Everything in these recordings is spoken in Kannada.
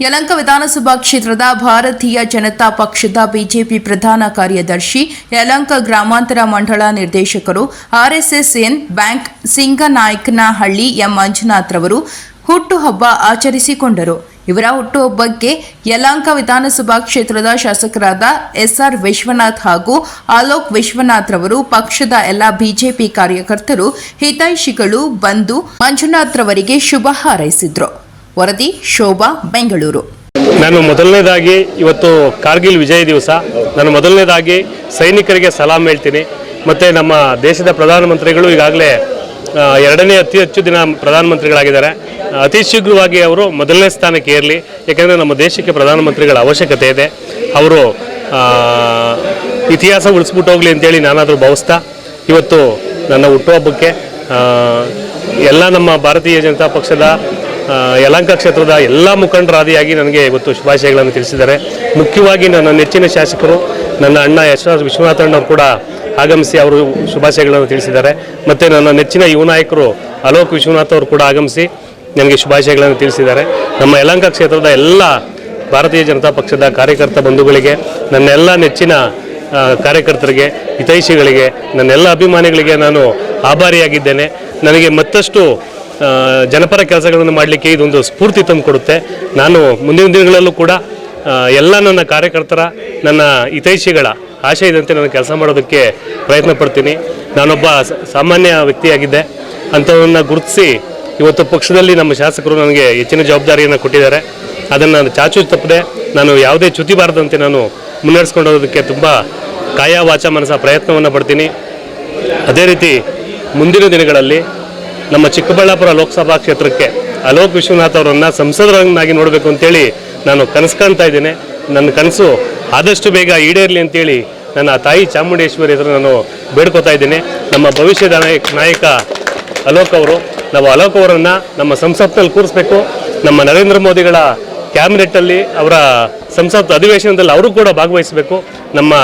ಯಲಂಕ ವಿಧಾನಸಭಾ ಕ್ಷೇತ್ರದ ಭಾರತೀಯ ಜನತಾ ಪಕ್ಷದ ಬಿಜೆಪಿ ಪ್ರಧಾನ ಕಾರ್ಯದರ್ಶಿ, ಯಲಂಕ ಗ್ರಾಮಾಂತರ ಮಂಡಳ ನಿರ್ದೇಶಕರು RSSN bank Singanayakanahalli M. Manjunath ರವರು ಹುಟ್ಟುಹಬ್ಬ ಆಚರಿಸಿಕೊಂಡರು. ಇವರ ಹುಟ್ಟುಹಬ್ಬಕ್ಕೆ ಯಲಂಕ ವಿಧಾನಸಭಾ ಕ್ಷೇತ್ರದ ಶಾಸಕರಾದ ಎಸ್ಆರ್ ವಿಶ್ವನಾಥ್ ಹಾಗೂ ಆಲೋಕ್ ವಿಶ್ವನಾಥ್ ರವರು, ಪಕ್ಷದ ಎಲ್ಲ ಬಿಜೆಪಿ ಕಾರ್ಯಕರ್ತರು, ಹಿತೈಷಿಗಳು ಬಂದು ಮಂಜುನಾಥ್ ರವರಿಗೆ ಶುಭ ಹಾರೈಸಿದ್ರು. ವರದಿ, ಶೋಭಾ, ಬೆಂಗಳೂರು. ನಾನು ಮೊದಲನೇದಾಗಿ ಇವತ್ತು ಕಾರ್ಗಿಲ್ ವಿಜಯ ದಿವಸ. ನಾನು ಮೊದಲನೇದಾಗಿ ಸೈನಿಕರಿಗೆ ಸಲಾಂ ಹೇಳ್ತೀನಿ. ಮತ್ತು ನಮ್ಮ ದೇಶದ ಪ್ರಧಾನಮಂತ್ರಿಗಳು ಈಗಾಗಲೇ ಎರಡನೇ ಅತಿ ಹೆಚ್ಚು ದಿನ ಪ್ರಧಾನಮಂತ್ರಿಗಳಾಗಿದ್ದಾರೆ. ಅತಿ ಶೀಘ್ರವಾಗಿ ಅವರು ಮೊದಲನೇ ಸ್ಥಾನಕ್ಕೆ ಏರಲಿ. ಯಾಕೆಂದರೆ ನಮ್ಮ ದೇಶಕ್ಕೆ ಪ್ರಧಾನಮಂತ್ರಿಗಳ ಅವಶ್ಯಕತೆ ಇದೆ. ಅವರು ಇತಿಹಾಸ ಉಳಿಸ್ಬಿಟ್ಟು ಹೋಗಲಿ ಅಂತೇಳಿ ನಾನಾದರೂ ಭಾವಿಸ್ತಾ, ಇವತ್ತು ನನ್ನ ಹುಟ್ಟುಹಬ್ಬಕ್ಕೆ ಎಲ್ಲ ನಮ್ಮ ಭಾರತೀಯ ಜನತಾ ಪಕ್ಷದ ಆ, ಯಲಹಂಕ ಕ್ಷೇತ್ರದ ಎಲ್ಲ ಮುಖಂಡರಾದಿಯಾಗಿ ನನಗೆ ಇವತ್ತು ಶುಭಾಶಯಗಳನ್ನು ತಿಳಿಸಿದ್ದಾರೆ. ಮುಖ್ಯವಾಗಿ ನನ್ನ ನೆಚ್ಚಿನ ಶಾಸಕರು ನನ್ನ ಅಣ್ಣ ಯಶರಾಜ್ ವಿಶ್ವನಾಥಣ್ಣವರು ಕೂಡ ಆಗಮಿಸಿ ಅವರು ಶುಭಾಶಯಗಳನ್ನು ತಿಳಿಸಿದ್ದಾರೆ. ಮತ್ತು ನನ್ನ ನೆಚ್ಚಿನ ಯುವ ನಾಯಕರು ಅಲೋಕ್ ವಿಶ್ವನಾಥ್ ಅವರು ಕೂಡ ಆಗಮಿಸಿ ನನಗೆ ಶುಭಾಶಯಗಳನ್ನು ತಿಳಿಸಿದ್ದಾರೆ. ನಮ್ಮ ಯಲಹಂಕ ಕ್ಷೇತ್ರದ ಎಲ್ಲ ಭಾರತೀಯ ಜನತಾ ಪಕ್ಷದ ಕಾರ್ಯಕರ್ತ ಬಂಧುಗಳಿಗೆ ನನ್ನೆಲ್ಲ ನೆಚ್ಚಿನ ಕಾರ್ಯಕರ್ತರಿಗೆ ಹಿತೈಷಿಗಳಿಗೆ ನನ್ನೆಲ್ಲ ಅಭಿಮಾನಿಗಳಿಗೆ ನಾನು ಆಭಾರಿಯಾಗಿದ್ದೇನೆ. ನನಗೆ ಮತ್ತಷ್ಟು ಜನಪರ ಕೆಲಸಗಳನ್ನು ಮಾಡಲಿಕ್ಕೆ ಇದೊಂದು ಸ್ಫೂರ್ತಿ ತಂದು ಕೊಡುತ್ತೆ ನಾನು ಮುಂದಿನ ದಿನಗಳಲ್ಲೂ ಕೂಡ ಎಲ್ಲ ನನ್ನ ಕಾರ್ಯಕರ್ತರ, ನನ್ನ ಹಿತೈಷಿಗಳ ಆಶಯದಂತೆ ನಾನು ಕೆಲಸ ಮಾಡೋದಕ್ಕೆ ಪ್ರಯತ್ನ ಪಡ್ತೀನಿ. ನಾನೊಬ್ಬ ಸಾಮಾನ್ಯ ವ್ಯಕ್ತಿಯಾಗಿದ್ದೆ. ಅಂಥವನ್ನ ಗುರುತಿಸಿ ಇವತ್ತು ಪಕ್ಷದಲ್ಲಿ ನಮ್ಮ ಶಾಸಕರು ನನಗೆ ಹೆಚ್ಚಿನ ಜವಾಬ್ದಾರಿಯನ್ನು ಕೊಟ್ಟಿದ್ದಾರೆ. ಅದನ್ನು ನಾನು ಚಾಚು ತಪ್ಪದೆ ನಾನು ಯಾವುದೇ ಚ್ಯುತಿ ಬಾರದಂತೆ ನಾನು ಮುನ್ನಡೆಸ್ಕೊಂಡು ಹೋಗೋದಕ್ಕೆ ತುಂಬ ಕಾಯ ವಾಚ ಮನಸ ಪ್ರಯತ್ನವನ್ನು ಪಡ್ತೀನಿ. ಅದೇ ರೀತಿ ಮುಂದಿನ ದಿನಗಳಲ್ಲಿ ನಮ್ಮ ಚಿಕ್ಕಬಳ್ಳಾಪುರ ಲೋಕಸಭಾ ಕ್ಷೇತ್ರಕ್ಕೆ ಅಲೋಕ್ ವಿಶ್ವನಾಥ್ ಅವರನ್ನು ಸಂಸದರನ್ನಾಗಿ ನೋಡಬೇಕು ಅಂತೇಳಿ ನಾನು ಕನಸು ಕಾಣ್ತಾ ಇದ್ದೇನೆ. ನನ್ನ ಕನಸು ಆದಷ್ಟು ಬೇಗ ಈಡೇರಲಿ ಅಂತೇಳಿ ನನ್ನ ತಾಯಿ ಚಾಮುಂಡೇಶ್ವರಿ ಹತ್ರ ನಾನು ಬೇಡ್ಕೋತಾ ಇದ್ದೇನೆ. ನಮ್ಮ ಭವಿಷ್ಯದ ನಾಯಕ ಅಲೋಕ್ ಅವರು. ನಾವು ಅಲೋಕ್ ಅವರನ್ನು ನಮ್ಮ ಸಂಸತ್ನಲ್ಲಿ ಕೂರಿಸ್ಬೇಕು. ನಮ್ಮ ನರೇಂದ್ರ ಮೋದಿಗಳ ಕ್ಯಾಬಿನೆಟ್ಟಲ್ಲಿ ಅವರ ಸಂಸತ್ ಅಧಿವೇಶನದಲ್ಲಿ ಅವರು ಕೂಡ ಭಾಗವಹಿಸಬೇಕು. ನಮ್ಮ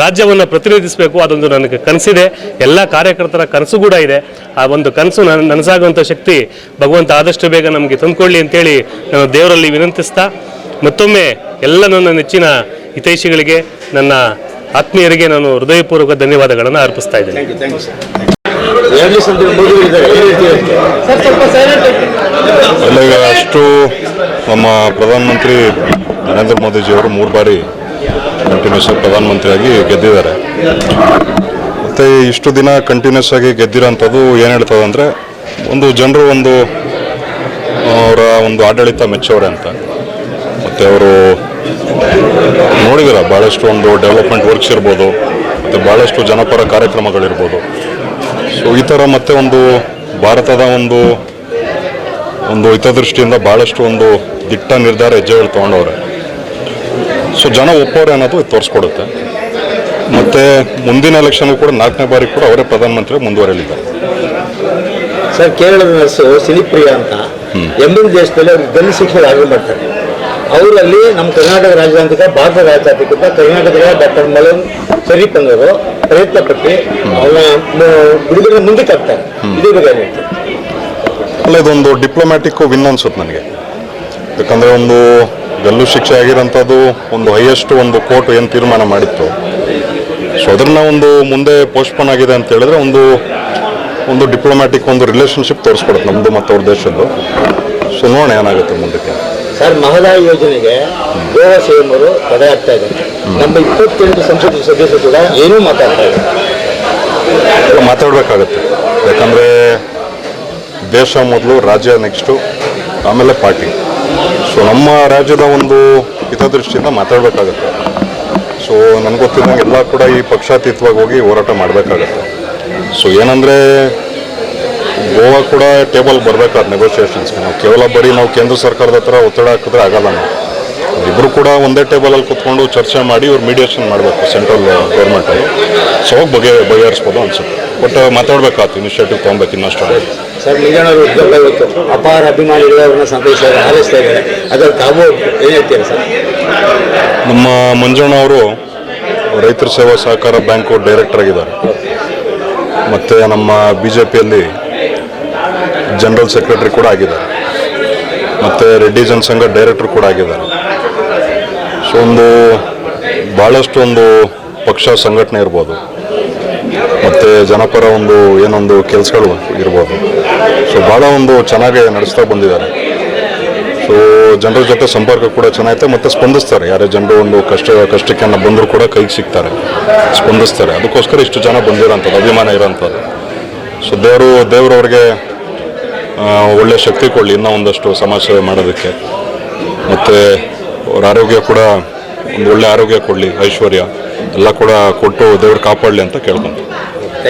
ರಾಜ್ಯವನ್ನು ಪ್ರತಿನಿಧಿಸಬೇಕು ಅದೊಂದು ನನಗೆ ಕನಸಿದೆ. ಎಲ್ಲ ಕಾರ್ಯಕರ್ತರ ಕನಸು ಕೂಡ ಇದೆ. ಆ ಒಂದು ಕನಸು ನನ್ನ ನನಸಾಗುವಂಥ ಶಕ್ತಿ ಭಗವಂತ ಆದಷ್ಟು ಬೇಗ ನಮಗೆ ತಂದುಕೊಳ್ಳಿ ಅಂತೇಳಿ ನಾನು ದೇವರಲ್ಲಿ ವಿನಂತಿಸ್ತಾ, ಮತ್ತೊಮ್ಮೆ ಎಲ್ಲ ನನ್ನ ನೆಚ್ಚಿನ ಹಿತೈಷಿಗಳಿಗೆ, ನನ್ನ ಆತ್ಮೀಯರಿಗೆ ನಾನು ಹೃದಯಪೂರ್ವಕ ಧನ್ಯವಾದಗಳನ್ನು ಅರ್ಪಿಸ್ತಾ ಇದ್ದೇನೆ. ಈಗ ಅಷ್ಟು ನಮ್ಮ ಪ್ರಧಾನಮಂತ್ರಿ ನರೇಂದ್ರ ಮೋದಿಜಿಯವರು ಮೂರು ಬಾರಿ ಕಂಟಿನ್ಯೂಸ್ ಪ್ರಧಾನಮಂತ್ರಿಯಾಗಿ ಗೆದ್ದಿದ್ದಾರೆ. ಮತ್ತು ಇಷ್ಟು ದಿನ ಕಂಟಿನ್ಯೂಸ್ ಆಗಿ ಗೆದ್ದಿರೋಂಥದ್ದು ಏನು ಹೇಳ್ತದೆ ಅಂದರೆ ಒಂದು ಜನರು ಒಂದು ಅವರ ಒಂದು ಆಡಳಿತ ಮೆಚ್ಚವರೆ ಅಂತ. ಮತ್ತು ಅವರು ನೋಡಿದಿರ ಭಾಳಷ್ಟು ಒಂದು ಡೆವಲಪ್ಮೆಂಟ್ ವರ್ಕ್ಸ್ ಇರ್ಬೋದು, ಮತ್ತು ಭಾಳಷ್ಟು ಜನಪರ ಕಾರ್ಯಕ್ರಮಗಳಿರ್ಬೋದು. ಸೊ ಈ ಥರ ಮತ್ತೆ ಒಂದು ಭಾರತದ ಒಂದು ಒಂದು ಹಿತದೃಷ್ಟಿಯಿಂದ ಭಾಳಷ್ಟು ಒಂದು ದಿಟ್ಟ ನಿರ್ಧಾರ ಹೆಜ್ಜೆಗಳು ತೊಗೊಂಡವ್ರೆ ಸೊ ಜನ ಒಪ್ಪೋರೆ ಅನ್ನೋದು ಇದು ತೋರಿಸ್ಕೊಡುತ್ತೆ. ಮತ್ತು ಮುಂದಿನ ಎಲೆಕ್ಷನ್ಗೂ ಕೂಡ ನಾಲ್ಕನೇ ಬಾರಿ ಕೂಡ ಅವರೇ ಪ್ರಧಾನಮಂತ್ರಿ ಮುಂದುವರೆಯಲಿದ್ದಾರೆ. ಸರ್ ಕೇರಳದ ನರ್ಸು ಸಿನಿಪ್ರಿಯ ಅಂತ ಎಂಬಿನ ದೇಶದಲ್ಲಿ ಅವ್ರಿಗೆ ಗನ್ ಶಿಕ್ಷೆ ಆಗಿ ಮಾಡ್ತಾರೆ. ಅವರಲ್ಲಿ ನಮ್ಮ ಕರ್ನಾಟಕ ರಾಜತಾಂತ್ರಿಕ ಭಾರತ ರಾಜತಾಂತ್ರಿಕ ಕರ್ನಾಟಕದ ಡಾಕ್ಟರ್ ಮಲನ್ ಶರೀಫ್ ಅನ್ನೋರು ಪ್ರಯತ್ನ ಪಟ್ಟು ಅವರ ಬಿಡುಗಡೆ ಮುಂದಕ್ಕೆ ಹಾಕ್ತಾರೆ ಇದೇ ಬಗ್ಗೆ? ಅಲ್ಲ ಇದೊಂದು ಡಿಪ್ಲೊಮ್ಯಾಟಿಕ್ಕು ವಿನ್ ಅನ್ಸುತ್ತೆ ನನಗೆ. ಯಾಕಂದರೆ ಒಂದು ಗಲ್ಲು ಶಿಕ್ಷೆ ಆಗಿರೋಂಥದ್ದು ಒಂದು ಹೈಯೆಸ್ಟ್ ಒಂದು ಕೋರ್ಟ್ ಏನು ತೀರ್ಮಾನ ಮಾಡಿತ್ತು. ಸೊ ಅದನ್ನ ಒಂದು ಮುಂದೆ ಪೋಸ್ಟ್ಪೋನ್ ಆಗಿದೆ ಅಂತ ಹೇಳಿದ್ರೆ ಒಂದು ಒಂದು ಡಿಪ್ಲೊಮ್ಯಾಟಿಕ್ ಒಂದು ರಿಲೇಷನ್ಶಿಪ್ ತೋರಿಸ್ಕೊಡುತ್ತೆ ನಮ್ಮದು ಮತ್ತು ಅವ್ರ ದೇಶದ್ದು. ಸೊ ನೋಡೋಣ ಏನಾಗುತ್ತೆ ಮುಂದಕ್ಕೆ. ಸರ್ ಮಹದಾಯಿ ಯೋಜನೆಗೆ ಗೋವಾ ಸಿಎಂರು ತಡೆ ಆಗ್ತಾ ಇದೆ ನಮ್ಮ ಇಪ್ಪತ್ತೆಂಟು ಸಂಸತ್ ಸದಸ್ಯರು ಕೂಡ ಏನೂ ಮಾತಾಡ್ತಾ ಇಲ್ಲ. ಮಾತಾಡಬೇಕಾಗತ್ತೆ. ಯಾಕಂದರೆ ದೇಶ ಮೊದಲು ರಾಜ್ಯ ನೆಕ್ಸ್ಟು, ಆಮೇಲೆ ಪಾರ್ಟಿ. ಸೊ ನಮ್ಮ ರಾಜ್ಯದ ಒಂದು ಹಿತದೃಷ್ಟಿಯಿಂದ ಮಾತಾಡಬೇಕಾಗತ್ತೆ. ಸೊ ನನಗೆ ಗೊತ್ತಿದ್ದಂಗೆ ಎಲ್ಲ ಕೂಡ ಈ ಪಕ್ಷಾತೀತವಾಗಿ ಹೋಗಿ ಹೋರಾಟ ಮಾಡಬೇಕಾಗತ್ತೆ. ಸೊ ಏನಂದರೆ, ಗೋವಾ ಕೂಡ ಟೇಬಲ್ ಬರಬೇಕಾದ ನೆಗೋಷಿಯೇಷನ್ಸ್ಗೆ ನಾವು ಕೇವಲ ಬರೀ ನಾವು ಕೇಂದ್ರ ಸರ್ಕಾರದ ಹತ್ರ ಒತ್ತಡ ಹಾಕಿದ್ರೆ ಆಗಲ್ಲ ನಾವು. ಇಬ್ಬರು ಕೂಡ ಒಂದೇ ಟೇಬಲಲ್ಲಿ ಕೂತ್ಕೊಂಡು ಚರ್ಚೆ ಮಾಡಿ ಇವ್ರು ಮೀಡಿಯೇಷನ್ ಮಾಡಬೇಕು ಸೆಂಟ್ರಲ್ ಗೌರ್ಮೆಂಟಲ್ಲಿ ಸೊ ಹೋಗಿ ಬಗೆ, ಬಗೆಹರಿಸ್ಬೋದು ಅನ್ಸುತ್ತೆ. ಬಟ್ ಮಾತಾಡ್ಬೇಕಾಯ್ತು ಇನಿಷಿಯೇಟಿವ್ ತೊಗೊಬೇಕು ಇನ್ನಷ್ಟು. ಸರ್ ನಿಜಾನವರು ಉದ್ಯೋಗ ಇವತ್ತು ಅಪಾರ ಅಭಿಮಾನಿ ಸಂತೈಸ ಹಾರೈಸ್ತಾ ಇದ್ದಾರೆ. ಅದ್ರಲ್ಲಿ ತಾವು ಏನು ಹೇಳ್ತೀರಾ ಸರ್? ನಮ್ಮ ಮಂಜಣ್ಣ ಅವರು ರೈತರ ಸೇವಾ ಸಹಕಾರ ಬ್ಯಾಂಕು ಡೈರೆಕ್ಟರ್ ಆಗಿದ್ದಾರೆ. ಮತ್ತು ನಮ್ಮ ಬಿ ಜೆ ಪಿಯಲ್ಲಿ ಜನರಲ್ ಸೆಕ್ರೆಟರಿ ಕೂಡ ಆಗಿದ್ದಾರೆ. ಮತ್ತು ರೆಡ್ಡಿ ಜನಸಂಘ ಡೈರೆಕ್ಟರ್ ಕೂಡ ಆಗಿದ್ದಾರೆ. ಸೊ ಒಂದು ಭಾಳಷ್ಟು ಒಂದು ಪಕ್ಷ ಸಂಘಟನೆ ಇರ್ಬೋದು. ಮತ್ತು ಜನಪರ ಒಂದು ಏನೊಂದು ಕೆಲಸಗಳು ಇರ್ಬೋದು. ಸೊ ಭಾಳ ಒಂದು ಚೆನ್ನಾಗಿ ನಡೆಸ್ತಾ ಬಂದಿದ್ದಾರೆ. ಸೊ ಜನರ ಜೊತೆ ಸಂಪರ್ಕ ಕೂಡ ಚೆನ್ನಾಗಿದೆ ಮತ್ತು ಸ್ಪಂದಿಸ್ತಾರೆ. ಯಾರೇ ಜನರು ಒಂದು ಕಷ್ಟ ಕಷ್ಟಕ್ಕೆ ಬಂದರೂ ಕೂಡ ಕೈಗೆ ಸಿಗ್ತಾರೆ. ಸ್ಪಂದಿಸ್ತಾರೆ. ಅದಕ್ಕೋಸ್ಕರ ಇಷ್ಟು ಜನ ಬಂದಿರೋಂಥದ್ದು, ಅಭಿಮಾನ ಇರೋಂಥದ್ದು. ಸೊ ದೇವರು, ದೇವರವ್ರಿಗೆ ಒಳ್ಳೆಯ ಒಳ್ಳೆ ಶಕ್ತಿ ಕೊಡಲಿ ಇನ್ನೂ ಒಂದಷ್ಟು ಸಮಾಜ ಸೇವೆ ಮಾಡೋದಕ್ಕೆ. ಮತ್ತು ಅವ್ರ ಆರೋಗ್ಯ ಕೂಡ ಒಂದು ಒಳ್ಳೆಯ ಆರೋಗ್ಯ ಕೊಡಲಿ, ಐಶ್ವರ್ಯ. ಎಲ್ಲ ಕೂಡ ಕೊಟ್ಟು ದೇವ್ರು ಕಾಪಾಡಲಿ ಅಂತ ಕೇಳ್ಕೊಂತೀನಿ